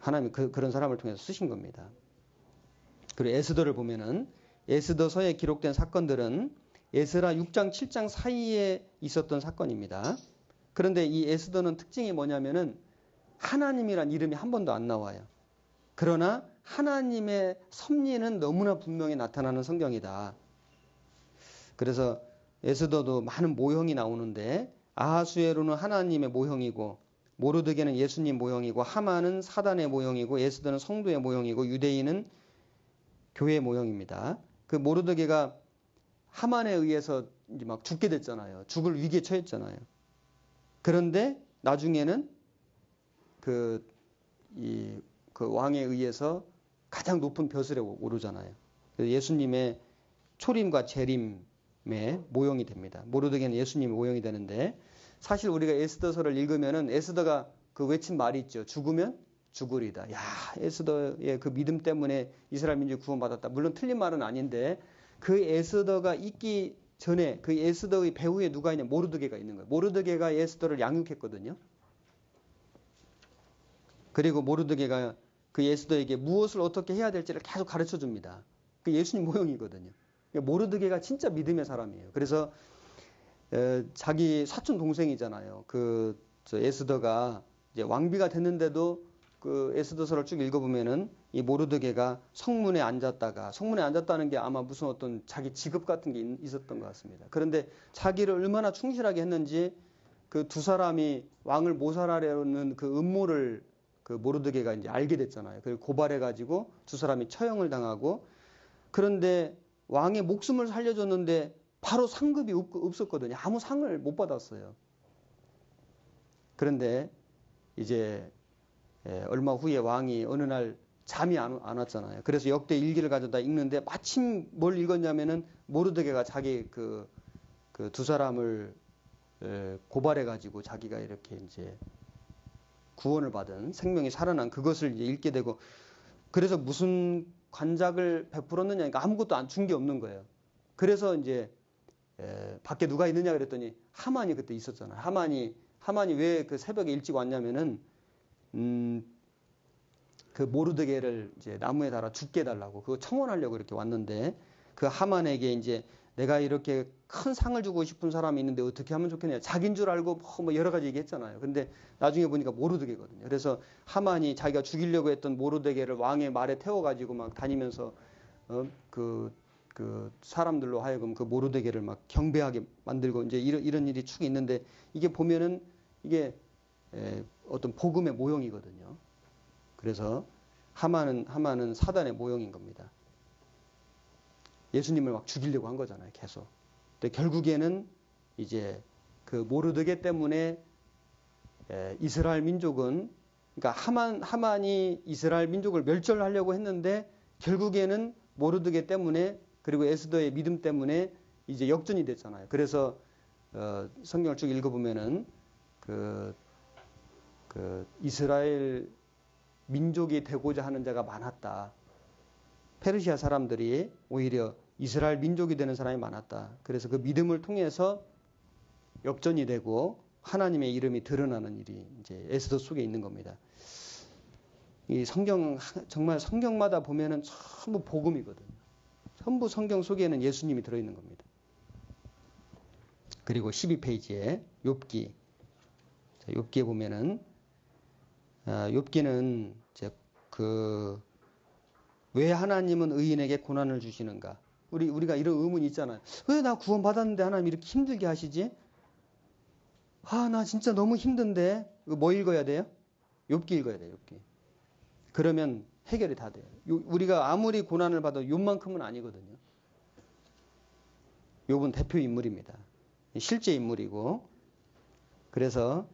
하나님이 그, 그런 사람을 통해서 쓰신 겁니다. 그리고 에스더를 보면은 에스더서에 기록된 사건들은 에스라 6장 7장 사이에 있었던 사건입니다. 그런데 이 에스더는 특징이 뭐냐면은 하나님이란 이름이 한 번도 안 나와요. 그러나 하나님의 섭리는 너무나 분명히 나타나는 성경이다. 그래서 에스더도 많은 모형이 나오는데 아하수에로는 하나님의 모형이고 모르드게는 예수님 모형이고 하마는 사단의 모형이고 에스더는 성도의 모형이고 유대인은 교회 모형입니다. 그 모르드게가 하만에 의해서 이제 막 죽게 됐잖아요. 죽을 위기에 처했잖아요. 그런데 나중에는 그, 이, 그 왕에 의해서 가장 높은 벼슬에 오르잖아요. 예수님의 초림과 재림의 모형이 됩니다. 모르드게는 예수님의 모형이 되는데 사실 우리가 에스더서를 읽으면은 에스더가 그 외친 말이 있죠. 죽으면 죽으리다. 야, 에스더의 그 믿음 때문에 이스라엘 민족이 구원받았다. 물론 틀린 말은 아닌데 그 에스더가 있기 전에 그 에스더의 배후에 누가 있냐? 모르드게가 있는 거예요. 모르드게가 에스더를 양육했거든요. 그리고 모르드게가 그 에스더에게 무엇을 어떻게 해야 될지를 계속 가르쳐 줍니다. 그 예수님 모형이거든요. 그러니까 모르드게가 진짜 믿음의 사람이에요. 그래서 에, 자기 사촌 동생이잖아요. 그 에스더가 이제 왕비가 됐는데도 그 에스더서를 쭉 읽어보면은 이 모르드게가 성문에 앉았다가 성문에 앉았다는 게 아마 무슨 어떤 자기 직업 같은 게 있었던 것 같습니다. 그런데 자기를 얼마나 충실하게 했는지 그 두 사람이 왕을 모살하려는 그 음모를 그 모르드게가 이제 알게 됐잖아요. 그리고 고발해가지고 두 사람이 처형을 당하고 그런데 왕의 목숨을 살려줬는데 바로 상급이 없었거든요. 아무 상을 못 받았어요. 그런데 이제 예, 얼마 후에 왕이 어느 날 잠이 안, 안, 왔잖아요. 그래서 역대 일기를 가져다 읽는데 마침 뭘 읽었냐면은 모르드게가 자기 그그두 사람을 예, 고발해 가지고 자기가 이렇게 이제 구원을 받은 생명이 살아난 그것을 이제 읽게 되고 그래서 무슨 관작을 베풀었느냐 그러니까 아무것도 안 준 게 없는 거예요. 그래서 이제 에, 밖에 누가 있느냐 그랬더니 하만이 그때 있었잖아요. 하만이 하만이 왜 그 새벽에 일찍 왔냐면은 음, 그 모르드게를 이제 나무에 달아 죽게 해달라고 그거 청원하려고 이렇게 왔는데 그 하만에게 이제 내가 이렇게 큰 상을 주고 싶은 사람이 있는데 어떻게 하면 좋겠냐. 자기인 줄 알고 뭐, 뭐 여러 가지 얘기했잖아요. 근데 나중에 보니까 모르드게거든요. 그래서 하만이 자기가 죽이려고 했던 모르드게를 왕의 말에 태워가지고 막 다니면서 어, 그, 그 사람들로 하여금 그 모르드게를 막 경배하게 만들고 이제 이런, 이런 일이 축 있는데 이게 보면은 이게 에, 어떤 복음의 모형이거든요. 그래서 하만은 하만은 사단의 모형인 겁니다. 예수님을 막 죽이려고 한 거잖아요, 계속. 근데 결국에는 이제 그 모르드게 때문에 에, 이스라엘 민족은 그러니까 하만 하만이 이스라엘 민족을 멸절하려고 했는데 결국에는 모르드게 때문에 그리고 에스더의 믿음 때문에 이제 역전이 됐잖아요. 그래서 어, 성경을 쭉 읽어보면은 그, 그 이스라엘 민족이 되고자 하는 자가 많았다. 페르시아 사람들이 오히려 이스라엘 민족이 되는 사람이 많았다. 그래서 그 믿음을 통해서 역전이 되고 하나님의 이름이 드러나는 일이 이제 에스더 속에 있는 겁니다. 이 성경 정말 성경마다 보면은 전부 복음이거든요. 전부 성경 속에는 예수님이 들어 있는 겁니다. 그리고 12페이지에 욥기 자, 욥기에 보면은 아, 욥기는 이제 그왜 하나님은 의인에게 고난을 주시는가? 우리 우리가 이런 의문이 있잖아요. 왜 나 구원 받았는데 하나님 이렇게 힘들게 하시지? 아, 나 진짜 너무 힘든데. 뭐 읽어야 돼요? 욥기 읽어야 돼요, 욥기. 그러면 해결이 다 돼요. 우리가 아무리 고난을 받아도 욥만큼은 아니거든요. 욥은 대표 인물입니다. 실제 인물이고. 그래서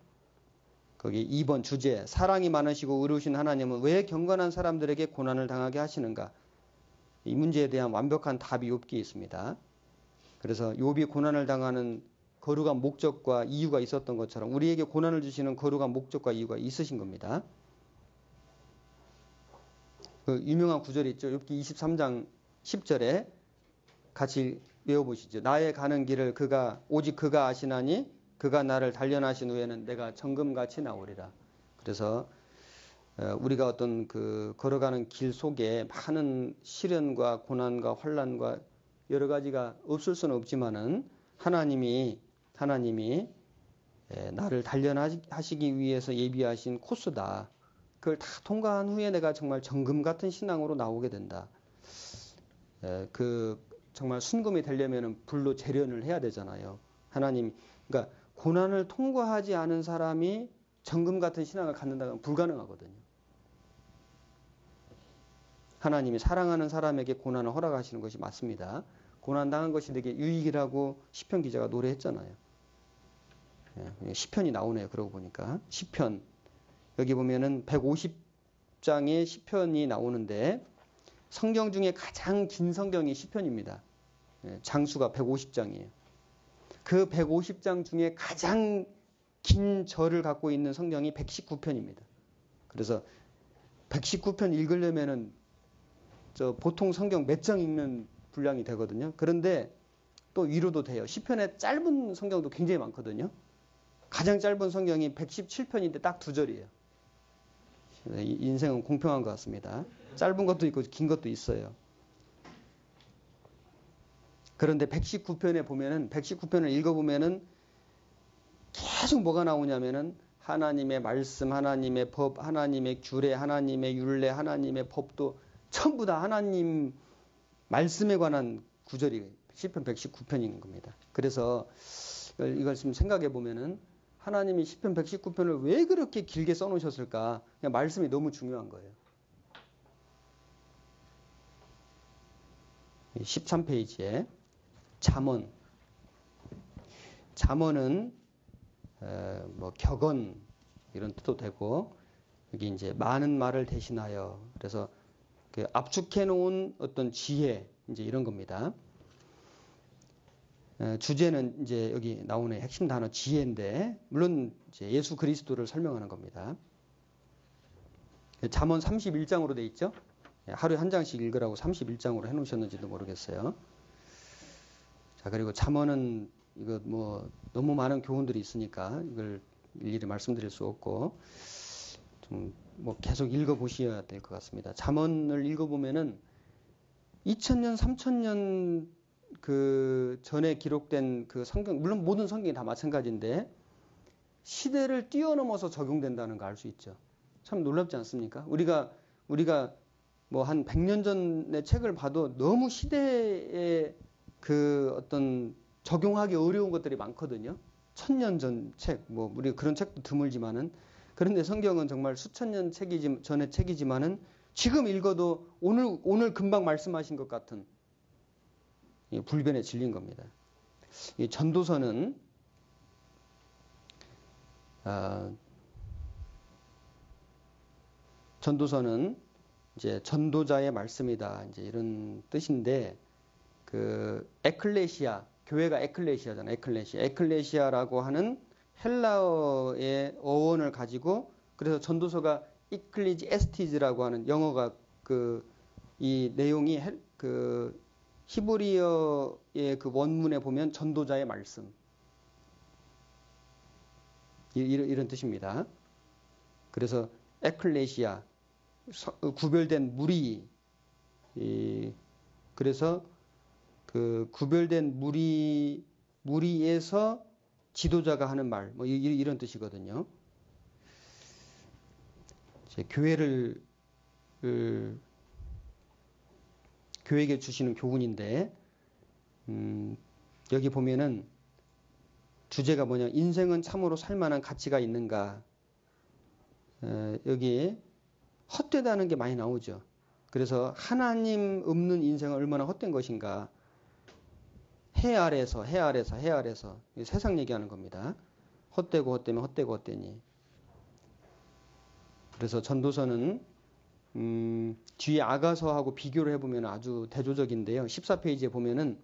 거기 2번 주제 사랑이 많으시고 의로우신 하나님은 왜 경건한 사람들에게 고난을 당하게 하시는가? 이 문제에 대한 완벽한 답이 욥기에 있습니다. 그래서 욥이 고난을 당하는 거룩한 목적과 이유가 있었던 것처럼 우리에게 고난을 주시는 거룩한 목적과 이유가 있으신 겁니다. 그 유명한 구절이 있죠. 욥기 23장 10절에 같이 외워보시죠. 나의 가는 길을 그가 오직 그가 아시나니 그가 나를 단련하신 후에는 내가 정금같이 나오리라. 그래서 어, 우리가 어떤 그 걸어가는 길 속에 많은 시련과 고난과 환란과 여러 가지가 없을 수는 없지만은 하나님이 하나님이 예, 나를 단련하시기 위해서 예비하신 코스다. 그걸 다 통과한 후에 내가 정말 정금 같은 신앙으로 나오게 된다. 예, 그 정말 순금이 되려면 불로 재련을 해야 되잖아요. 하나님, 그러니까 고난을 통과하지 않은 사람이 정금 같은 신앙을 갖는다면 불가능하거든요. 하나님이 사랑하는 사람에게 고난을 허락하시는 것이 맞습니다. 고난 당한 것이 되게 유익이라고 시편 기자가 노래했잖아요. 예, 시편이 나오네요. 그러고 보니까 시편 여기 보면은 150장의 시편이 나오는데 성경 중에 가장 긴 성경이 시편입니다. 예, 장수가 150장이에요. 그 150장 중에 가장 긴 절을 갖고 있는 성경이 119편입니다. 그래서 119편 읽으려면은 저 보통 성경 몇 장 읽는 분량이 되거든요. 그런데 또 위로도 돼요. 시편에 짧은 성경도 굉장히 많거든요. 가장 짧은 성경이 117편인데 딱 두 절이에요. 인생은 공평한 것 같습니다. 짧은 것도 있고 긴 것도 있어요. 그런데 119편에 보면은 119편을 읽어보면은 계속 뭐가 나오냐면은 하나님의 말씀, 하나님의 법, 하나님의 규례, 하나님의 율례, 하나님의 법도 전부 다 하나님 말씀에 관한 구절이 시편 119편인 겁니다. 그래서 이걸 좀 생각해 보면은 하나님이 시편 119편을 왜 그렇게 길게 써놓으셨을까? 그냥 말씀이 너무 중요한 거예요. 13페이지에 잠언. 잠언은 뭐 격언 이런 뜻도 되고 여기 이제 많은 말을 대신하여 그래서 그 압축해 놓은 어떤 지혜 이제 이런 겁니다. 주제는 이제 여기 나오는 핵심 단어 지혜인데 물론 예수 그리스도를 설명하는 겁니다. 잠언 31장으로 돼 있죠. 예, 하루에 한 장씩 읽으라고 31장으로 해놓으셨는지도 모르겠어요. 자 그리고 잠언은 이거 뭐 너무 많은 교훈들이 있으니까 이걸 일일이 말씀드릴 수 없고 좀 뭐 계속 읽어 보셔야 될 것 같습니다. 잠언을 읽어 보면은 2000년 3000년 그 전에 기록된 그 성경, 물론 모든 성경이 다 마찬가지인데 시대를 뛰어넘어서 적용된다는 거알수 있죠. 참 놀랍지 않습니까? 우리가, 우리가 뭐 한 100년 전의 책을 봐도 너무 시대에 그 어떤 적용하기 어려운 것들이 많거든요. 천년 전 책, 뭐, 우리 그런 책도 드물지만은 그런데 성경은 정말 수천 년 책이지, 전의 책이지만은 지금 읽어도 오늘, 오늘 금방 말씀하신 것 같은 불변에 질린 겁니다. 이 전도서는 아, 전도서는 이제 전도자의 말씀이다. 이제 이런 뜻인데 그 에클레시아 교회가 에클레시아잖아요. 에클레시아. 에클레시아라고 하는 헬라어의 어원을 가지고 그래서 전도서가 이클리지 에스티즈라고 하는 영어가 그 이 내용이 그 히브리어의 그 원문에 보면 전도자의 말씀. 이런, 이런 뜻입니다. 그래서 에클레시아, 구별된 무리, 그래서 그 구별된 무리, 무리에서 지도자가 하는 말, 뭐 이런 뜻이거든요. 교회를 교회에게 주시는 교훈인데 음, 여기 보면은 주제가 뭐냐? 인생은 참으로 살만한 가치가 있는가? 에, 여기 헛되다는 게 많이 나오죠. 그래서 하나님 없는 인생은 얼마나 헛된 것인가? 해 아래서 해 아래서 해 아래서. 세상 얘기하는 겁니다. 헛되고 헛되면 헛되고 헛되니. 그래서 전도서는 음, 뒤에 아가서하고 비교를 해보면 아주 대조적인데요. 14페이지에 보면은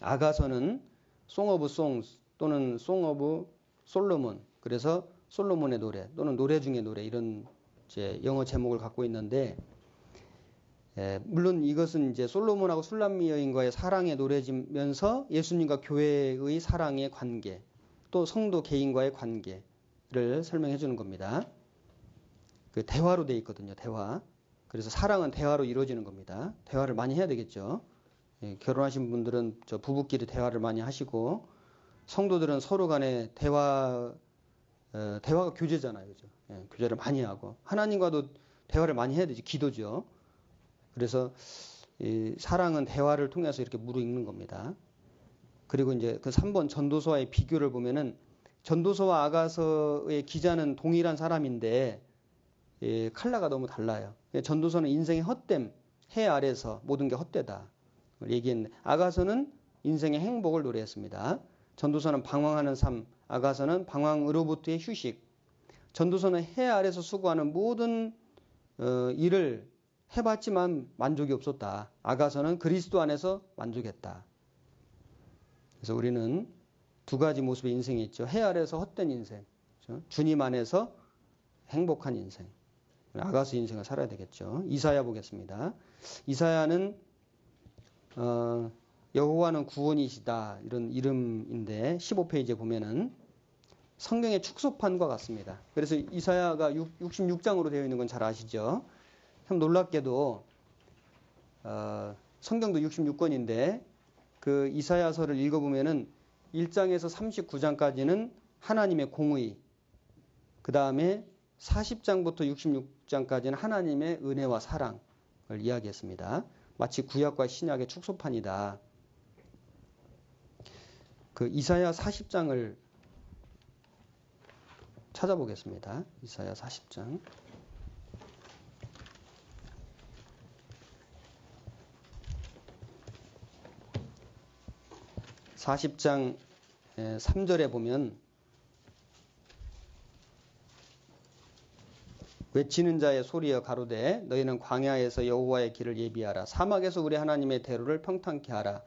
아가서는 송 오브 송 또는 송 오브 솔로몬 그래서 솔로몬의 노래 또는 노래 중의 노래 이런 이제 영어 제목을 갖고 있는데 예, 물론 이것은 이제 솔로몬하고 술람미 여인과의 사랑의 노래지면서 예수님과 교회의 사랑의 관계 또 성도 개인과의 관계를 설명해 주는 겁니다. 그 대화로 돼 있거든요. 대화. 그래서 사랑은 대화로 이루어지는 겁니다. 대화를 많이 해야 되겠죠. 예, 결혼하신 분들은 저 부부끼리 대화를 많이 하시고 성도들은 서로 간에 대화 어, 대화가 교제잖아요, 그죠? 예, 교제를 많이 하고 하나님과도 대화를 많이 해야 되지 기도죠. 그래서 이 사랑은 대화를 통해서 이렇게 무르익는 겁니다. 그리고 이제 그 3번 전도서와의 비교를 보면은 전도서와 아가서의 기자는 동일한 사람인데 예, 칼라가 너무 달라요. 예, 전도서는 인생의 헛됨, 해 아래서 모든 게 헛되다. 얘기했는데 아가서는 인생의 행복을 노래했습니다. 전도서는 방황하는 삶, 아가서는 방황으로부터의 휴식. 전도서는 해 아래서 수고하는 모든 어, 일을 해봤지만 만족이 없었다. 아가서는 그리스도 안에서 만족했다. 그래서 우리는 두 가지 모습의 인생이 있죠. 해 아래서 헛된 인생, 그렇죠? 주님 안에서 행복한 인생. 아가서 인생을 살아야 되겠죠. 이사야 보겠습니다. 이사야는 어, 여호와는 구원이시다 이런 이름인데 15페이지에 보면은 성경의 축소판과 같습니다. 그래서 이사야가 66장으로 되어 있는 건 잘 아시죠? 참 놀랍게도 어, 성경도 66권인데 그 이사야서를 읽어보면은 1장에서 39장까지는 하나님의 공의, 그 다음에 40장부터 66장까지는 하나님의 은혜와 사랑을 이야기했습니다. 마치 구약과 신약의 축소판이다. 그 이사야 40장을 찾아보겠습니다. 이사야 40장. 40장 3절에 보면 외치는 자의 소리여 가로되 너희는 광야에서 여호와의 길을 예비하라 사막에서 우리 하나님의 대로를 평탄케 하라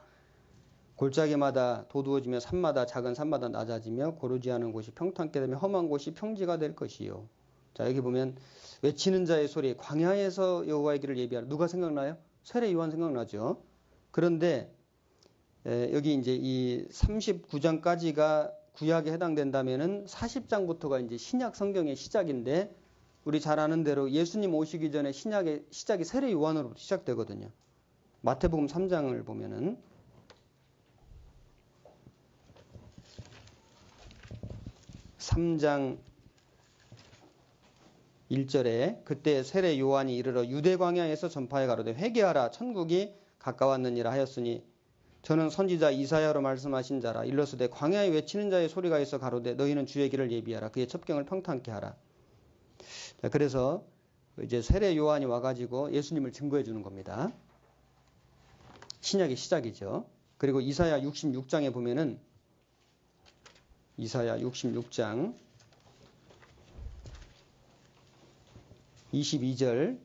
골짜기마다 도두어지며 산마다 작은 산마다 낮아지며 고르지 않은 곳이 평탄케 되며 험한 곳이 평지가 될 것이요. 자 여기 보면 외치는 자의 소리 광야에서 여호와의 길을 예비하라 누가 생각나요? 세례 요한 생각나죠. 그런데 에, 여기 이제 이 39장까지가 구약에 해당된다면은 40장부터가 이제 신약 성경의 시작인데 우리 잘 아는 대로 예수님 오시기 전에 신약의 시작이 세례 요한으로부터 시작되거든요. 마태복음 3장을 보면은 3장 1절에 그때 세례 요한이 이르러 유대 광야에서 전파해 가로되 회개하라. 천국이 가까웠느니라 하였으니 저는 선지자 이사야로 말씀하신 자라. 일러스되 광야에 외치는 자의 소리가 있어 가로되 너희는 주의 길을 예비하라. 그의 첩경을 평탄케 하라 자, 그래서 이제 세례 요한이 와가지고 예수님을 증거해 주는 겁니다. 신약의 시작이죠. 그리고 이사야 66장에 보면은 이사야 66장 22절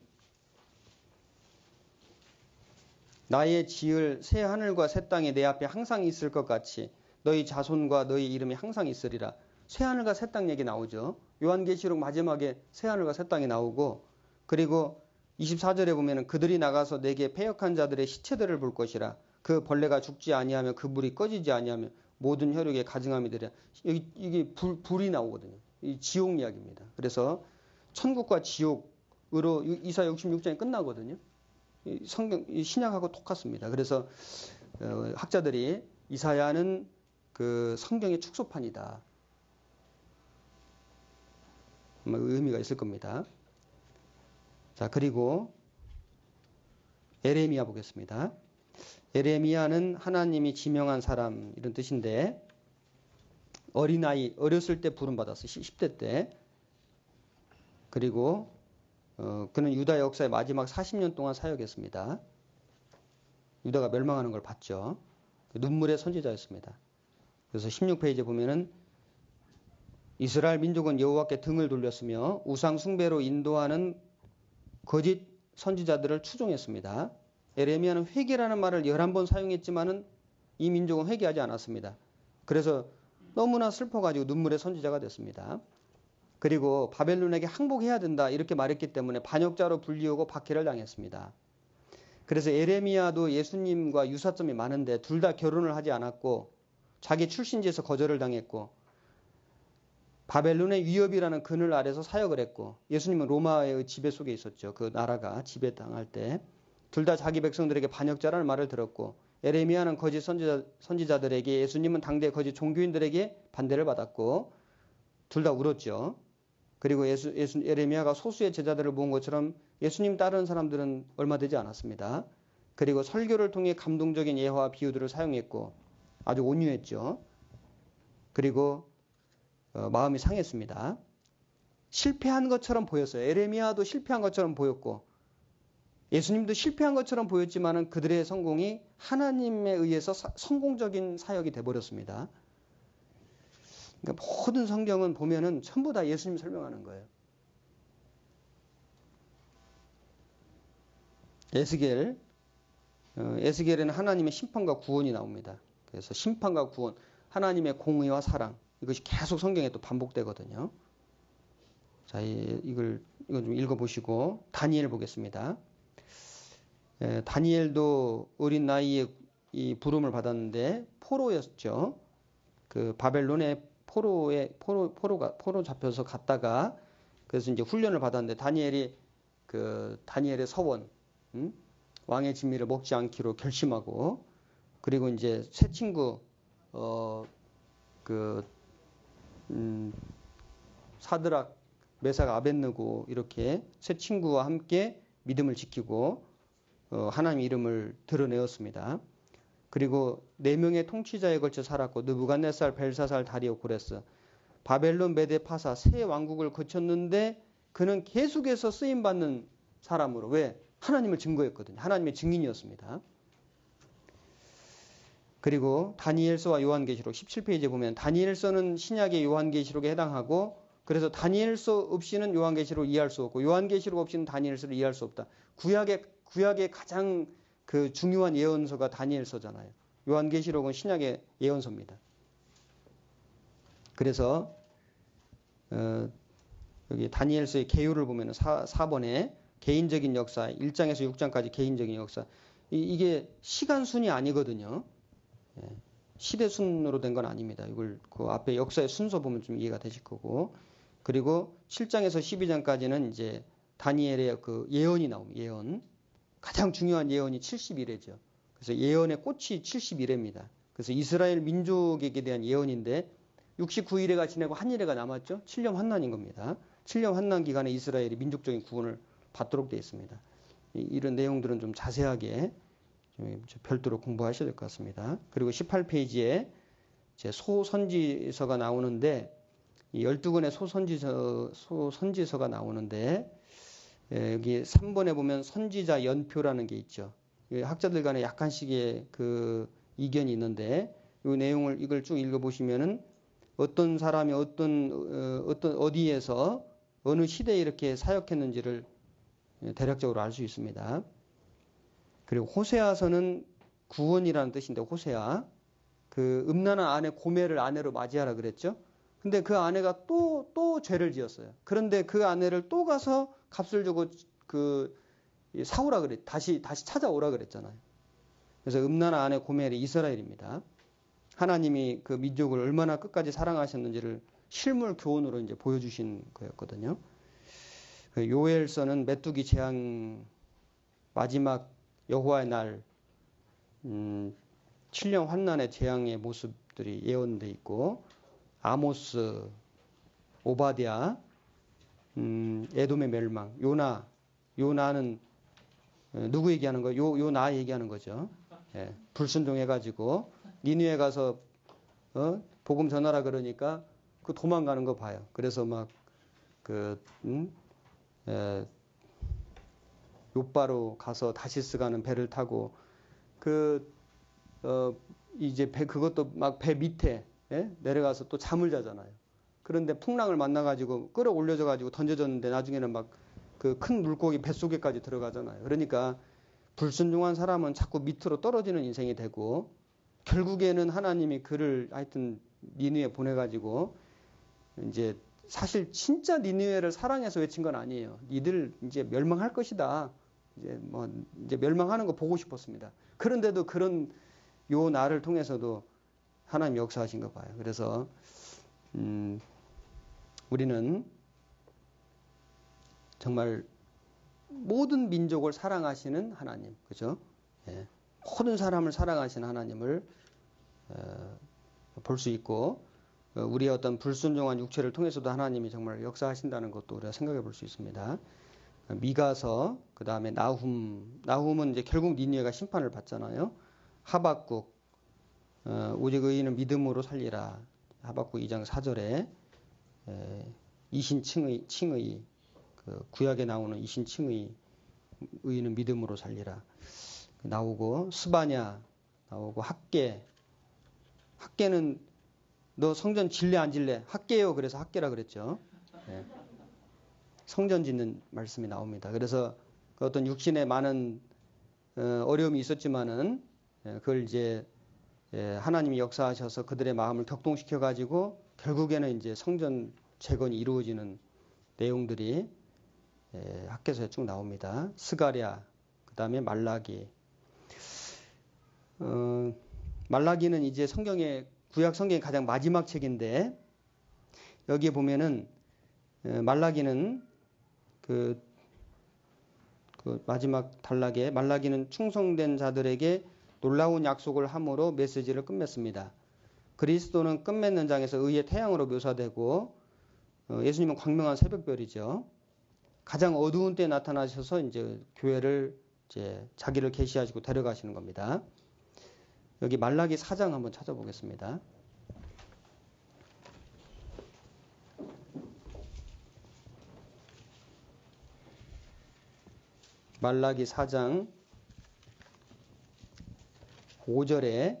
나의 지을 새 하늘과 새 땅이 내 앞에 항상 있을 것 같이 너희 자손과 너희 이름이 항상 있으리라. 새 하늘과 새 땅 얘기 나오죠. 요한계시록 마지막에 새 하늘과 새 땅이 나오고 그리고 24절에 보면은 그들이 나가서 내게 패역한 자들의 시체들을 볼 것이라 그 벌레가 죽지 아니하며 그 불이 꺼지지 아니하며 모든 혈육에 가증함이 되려 여기 이게 불, 불이 나오거든요. 이 지옥 이야기입니다. 그래서 천국과 지옥으로 이사 66장이 끝나거든요. 이 성경 이 신약하고 똑같습니다. 그래서 어, 학자들이 이사야는 그 성경의 축소판이다. 의미가 있을 겁니다. 자, 그리고 에레미야 보겠습니다. 에레미야는 하나님이 지명한 사람 이런 뜻인데 어린아이 어렸을 때 부름 받았어 10대 때 그리고 어, 그는 유다 역사의 마지막 40년 동안 사역했습니다. 유다가 멸망하는 걸 봤죠. 눈물의 선지자였습니다. 그래서 16페이지에 보면은 이스라엘 민족은 여호와께 등을 돌렸으며 우상 숭배로 인도하는 거짓 선지자들을 추종했습니다. 에레미야는 회개라는 말을 11번 사용했지만은 이 민족은 회개하지 않았습니다. 그래서 너무나 슬퍼가지고 눈물의 선지자가 됐습니다. 그리고 바벨론에게 항복해야 된다 이렇게 말했기 때문에 반역자로 불리우고 박해를 당했습니다. 그래서 에레미야도 예수님과 유사점이 많은데 둘 다 결혼을 하지 않았고 자기 출신지에서 거절을 당했고 바벨론의 위협이라는 그늘 아래서 사역을 했고 예수님은 로마의 지배 속에 있었죠. 그 나라가 지배 당할 때 둘 다 자기 백성들에게 반역자라는 말을 들었고 에레미야는 거짓 선지자, 선지자들에게 예수님은 당대 거짓 종교인들에게 반대를 받았고 둘 다 울었죠. 그리고 예수, 예수 에레미야가 소수의 제자들을 모은 것처럼 예수님 따르는 사람들은 얼마 되지 않았습니다. 그리고 설교를 통해 감동적인 예화와 비유들을 사용했고 아주 온유했죠. 그리고 어, 마음이 상했습니다. 실패한 것처럼 보였어요. 에레미야도 실패한 것처럼 보였고 예수님도 실패한 것처럼 보였지만은 그들의 성공이 하나님에 의해서 사, 성공적인 사역이 돼 버렸습니다. 그러니까 모든 성경은 보면은 전부 다 예수님 설명하는 거예요. 에스겔 어, 에스겔에는 하나님의 심판과 구원이 나옵니다. 그래서 심판과 구원, 하나님의 공의와 사랑 이것이 계속 성경에 또 반복되거든요. 자, 이걸 이거 좀 읽어보시고 다니엘 보겠습니다. 에, 다니엘도 어린 나이에 이 부름을 받았는데 포로였죠. 그 바벨론의 포로에 포로 포로가 포로 잡혀서 갔다가 그래서 이제 훈련을 받았는데 다니엘이 그 다니엘의 서원 음? 왕의 진미를 먹지 않기로 결심하고 그리고 이제 새 친구 어 그 음, 사드락, 메삭, 아벤느고 이렇게 세 친구와 함께 믿음을 지키고 어, 하나님 이름을 드러내었습니다. 그리고 네 명의 통치자에 걸쳐 살았고 느부갓네살, 벨사살, 다리오, 고레스, 바벨론, 메데, 파사 세 왕국을 거쳤는데 그는 계속해서 쓰임 받는 사람으로 왜 하나님을 증거했거든요. 하나님의 증인이었습니다. 그리고 다니엘서와 요한계시록 17페이지에 보면 다니엘서는 신약의 요한계시록에 해당하고 그래서 다니엘서 없이는 요한계시록 이해할 수 없고 요한계시록 없이는 다니엘서를 이해할 수 없다. 구약의 구약의 가장 그 중요한 예언서가 다니엘서잖아요. 요한계시록은 신약의 예언서입니다. 그래서 어, 여기 다니엘서의 개요를 보면 4, 4번에 개인적인 역사, 1장에서 6장까지 개인적인 역사. 이, 게 시간 순이 아니거든요. 예, 시대 순으로 된 건 아닙니다. 이걸 그 앞에 역사의 순서 보면 좀 이해가 되실 거고. 그리고 7장에서 12장까지는 이제 다니엘의 그 예언이 나옵니다. 예언. 가장 중요한 예언이 71회죠. 그래서 예언의 꽃이 71회입니다. 그래서 이스라엘 민족에게 대한 예언인데 69일회가 지내고 한 일회가 남았죠. 7년 환난인 겁니다. 7년 환난 기간에 이스라엘이 민족적인 구원을 받도록 되어 있습니다. 이런 내용들은 좀 자세하게 별도로 공부하셔야 될 것 같습니다. 그리고 18페이지에 제 소선지서가 나오는데 이 12권의 소선지서, 소선지서가 나오는데 예, 여기 3번에 보면 선지자 연표라는 게 있죠. 학자들 간에 약간씩의 그 이견이 있는데 이 내용을 이걸 쭉 읽어 보시면은 어떤 사람이 어떤 어, 어떤 어디에서 어느 시대에 이렇게 사역했는지를 대략적으로 알 수 있습니다. 그리고 호세아서는 구원이라는 뜻인데 호세아 그 음란한 아내 고매를 아내로 맞이하라 그랬죠. 근데 그 아내가 또 또 죄를 지었어요. 그런데 그 아내를 또 가서 값을 주고 그 사오라 그랬 다시 다시 찾아오라 그랬잖아요. 그래서 음란한 아내 고멜이 이스라엘입니다. 하나님이 그 민족을 얼마나 끝까지 사랑하셨는지를 실물 교훈으로 이제 보여주신 거였거든요. 그 요엘서는 메뚜기 재앙 마지막 여호와의 날 음, 7년 환난의 재앙의 모습들이 예언돼 있고 아모스, 오바디아, 음, 에돔의 멸망, 요나, 요나는 어, 누구 얘기하는 거예요? 요, 요나 얘기하는 거죠. 예, 불순종해가지고 니누에 가서 어? 복음 전하라 그러니까 그 도망가는 거 봐요. 그래서 막그 음? 예, 요바로 가서 다시스 가는 배를 타고 그 어, 이제 배 그것도 막 배 밑에 예? 내려가서 또 잠을 자잖아요. 그런데 풍랑을 만나가지고 끌어올려져 가지고 던져졌는데 나중에는 막 그 큰 물고기 뱃속에까지 들어가잖아요. 그러니까 불순종한 사람은 자꾸 밑으로 떨어지는 인생이 되고 결국에는 하나님이 그를 하여튼 니누에 보내가지고 이제 사실 진짜 니누에를 사랑해서 외친 건 아니에요. 니들 이제 멸망할 것이다. 이제 뭐 이제 멸망하는 거 보고 싶었습니다. 그런데도 그런 요 날을 통해서도 하나님 역사하신 거 봐요. 그래서 음 우리는 정말 모든 민족을 사랑하시는 하나님, 그죠? 예. 모든 사람을 사랑하시는 하나님을 어, 볼수 있고 어, 우리의 어떤 불순종한 육체를 통해서도 하나님이 정말 역사하신다는 것도 우리가 생각해 볼 수 있습니다. 미가서 그 다음에 나훔 나훔은 이제 결국 니니에가 심판을 받잖아요. 하박국 어, 오직 의인은 믿음으로 살리라. 하박국 2장 4절에 에, 이신칭의 칭의 그 구약에 나오는 이신칭의 의인은 믿음으로 살리라. 나오고 스바냐 나오고 학계 학계는 너 성전 질래 안 질래? 학계요. 그래서 학계라 그랬죠. 네. 성전 짓는 말씀이 나옵니다. 그래서 그 어떤 육신에 많은 어, 어려움이 있었지만은 예, 그걸 이제 예, 하나님이 역사하셔서 그들의 마음을 격동시켜 가지고 결국에는 이제 성전 재건이 이루어지는 내용들이 예, 학계서에 쭉 나옵니다. 스가랴, 그 다음에 말라기. 어, 말라기는 이제 성경의 구약 성경의 가장 마지막 책인데 여기에 보면은 말라기는 그, 그 마지막 단락에 말라기는 충성된 자들에게 놀라운 약속을 함으로 메시지를 끝맺습니다. 그리스도는 끝맺는 장에서 의의 태양으로 묘사되고 어, 예수님은 광명한 새벽별이죠. 가장 어두운 때 나타나셔서 이제 교회를 이제 자기를 계시하시고 데려가시는 겁니다. 여기 말라기 4장 한번 찾아보겠습니다. 말라기 4장 5절에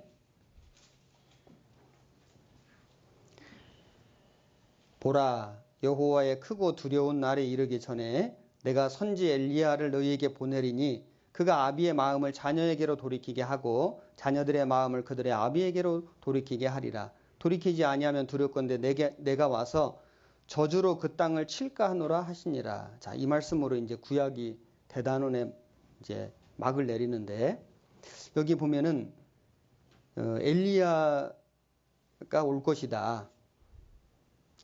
보라 여호와의 크고 두려운 날에 이르기 전에 내가 선지 엘리야를 너희에게 보내리니 그가 아비의 마음을 자녀에게로 돌이키게 하고 자녀들의 마음을 그들의 아비에게로 돌이키게 하리라. 돌이키지 아니하면 두렵건대 내게, 내가 와서 저주로 그 땅을 칠까 하노라 하시니라. 자, 이 말씀으로 이제 구약이 대단원에 이제 막을 내리는데 여기 보면은 어, 엘리야가 올 것이다.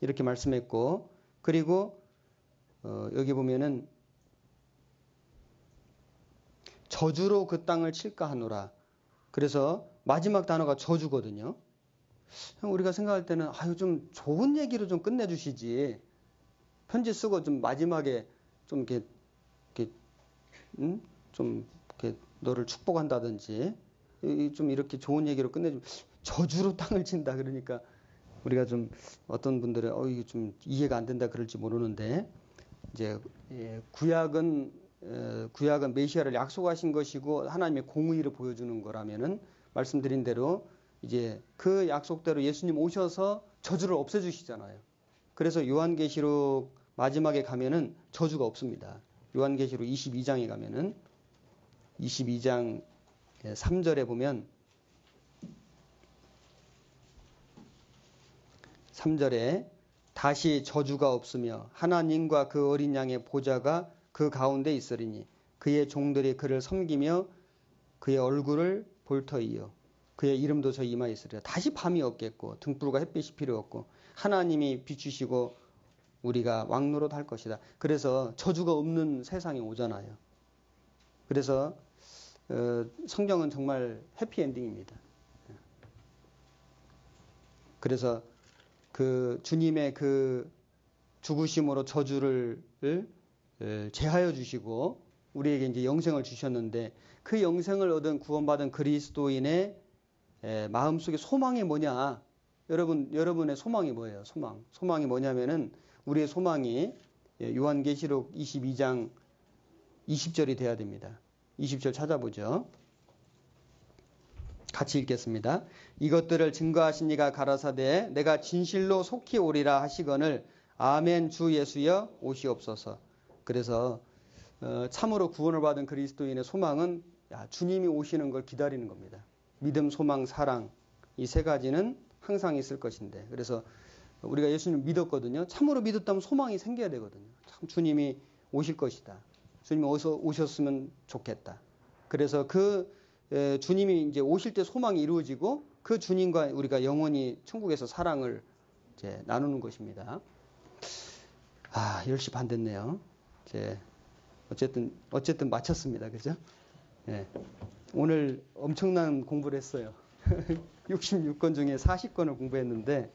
이렇게 말씀했고 그리고 어, 여기 보면은 저주로 그 땅을 칠까 하노라. 그래서 마지막 단어가 저주거든요. 우리가 생각할 때는 아유 좀 좋은 얘기로 좀 끝내주시지. 편지 쓰고 좀 마지막에 좀 이렇게, 이렇게 음? 좀 이렇게 너를 축복한다든지 좀 이렇게 좋은 얘기로 끝내주. 저주로 땅을 친다 그러니까 우리가 좀 어떤 분들은 어 이게 좀 이해가 안 된다 그럴지 모르는데 이제 예, 구약은 구약은 메시아를 약속하신 것이고 하나님의 공의를 보여주는 거라면은 말씀드린 대로 이제 그 약속대로 예수님 오셔서 저주를 없애주시잖아요. 그래서 요한계시록 마지막에 가면은 저주가 없습니다. 요한계시록 22장에 가면은 22장 3절에 보면 3절에 다시 저주가 없으며 하나님과 그 어린 양의 보좌가 그 가운데 있으리니 그의 종들이 그를 섬기며 그의 얼굴을 볼 터이요. 그의 이름도 저 이마에 있으리라. 다시 밤이 없겠고 등불과 햇빛이 필요 없고 하나님이 비추시고 우리가 왕노릇 할 것이다. 그래서 저주가 없는 세상이 오잖아요. 그래서 어, 성경은 정말 해피엔딩입니다. 그래서 그 주님의 그 죽으심으로 저주를 제하여 주시고 우리에게 이제 영생을 주셨는데 그 영생을 얻은 구원받은 그리스도인의 마음속에 소망이 뭐냐? 여러분 여러분의 소망이 뭐예요? 소망. 소망이 뭐냐면은 우리의 소망이 예, 요한계시록 22장 20절이 돼야 됩니다. 20절 찾아보죠. 같이 읽겠습니다. 이것들을 증거하신 이가 가라사대 내가 진실로 속히 오리라 하시거늘 아멘 주 예수여 오시옵소서. 그래서 어, 참으로 구원을 받은 그리스도인의 소망은 야, 주님이 오시는 걸 기다리는 겁니다. 믿음, 소망, 사랑 이 세 가지는 항상 있을 것인데 그래서 우리가 예수님 믿었거든요. 참으로 믿었다면 소망이 생겨야 되거든요. 참 주님이 오실 것이다. 주님이 어서 오셨으면 좋겠다. 그래서 그 에, 주님이 이제 오실 때 소망이 이루어지고 그 주님과 우리가 영원히 천국에서 사랑을 이제 나누는 것입니다. 아, 10시 반 됐네요. 이제 어쨌든 어쨌든 마쳤습니다. 그죠? 예. 오늘 엄청난 공부를 했어요. 66권 중에 40권을 공부했는데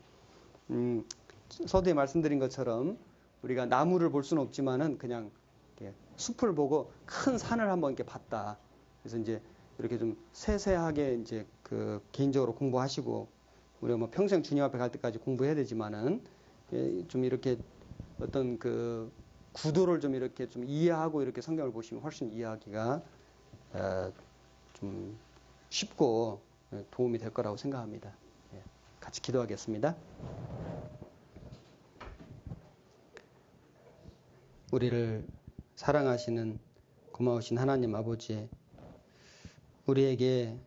음, 서두에 말씀드린 것처럼 우리가 나무를 볼 수는 없지만은 그냥 숲을 보고 큰 산을 한번 이렇게 봤다. 그래서 이제 이렇게 좀 세세하게 이제 그 개인적으로 공부하시고 우리가 뭐 평생 주님 앞에 갈 때까지 공부해야 되지만은 예, 좀 이렇게 어떤 그 구도를 좀 이렇게 좀 이해하고 이렇게 성경을 보시면 훨씬 이해하기가 좀 쉽고 도움이 될 거라고 생각합니다. 예, 같이 기도하겠습니다. 우리를 사랑하시는 고마우신 하나님 아버지, 우리에게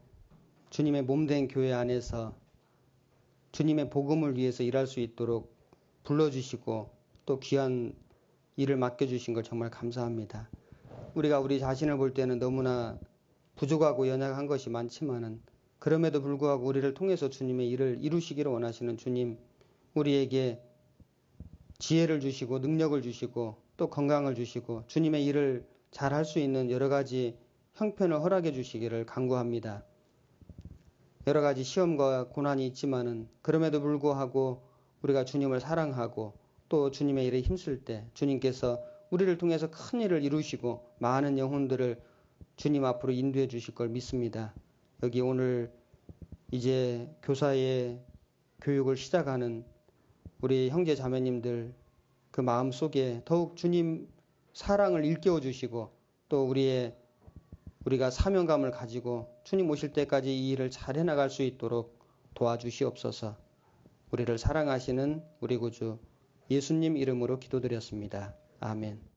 주님의 몸된 교회 안에서 주님의 복음을 위해서 일할 수 있도록 불러주시고 또 귀한 일을 맡겨주신 걸 정말 감사합니다. 우리가 우리 자신을 볼 때는 너무나 부족하고 연약한 것이 많지만은 그럼에도 불구하고 우리를 통해서 주님의 일을 이루시기를 원하시는 주님, 우리에게 지혜를 주시고 능력을 주시고 또 건강을 주시고 주님의 일을 잘 할 수 있는 여러 가지 형편을 허락해 주시기를 간구합니다. 여러 가지 시험과 고난이 있지만은 그럼에도 불구하고 우리가 주님을 사랑하고 또 주님의 일에 힘쓸 때 주님께서 우리를 통해서 큰 일을 이루시고 많은 영혼들을 주님 앞으로 인도해 주실 걸 믿습니다. 여기 오늘 이제 교사의 교육을 시작하는 우리 형제 자매님들 그 마음 속에 더욱 주님 사랑을 일깨워 주시고 또 우리의 우리가 사명감을 가지고 주님 오실 때까지 이 일을 잘 해나갈 수 있도록 도와주시옵소서. 우리를 사랑하시는 우리 구주 예수님 이름으로 기도드렸습니다. 아멘.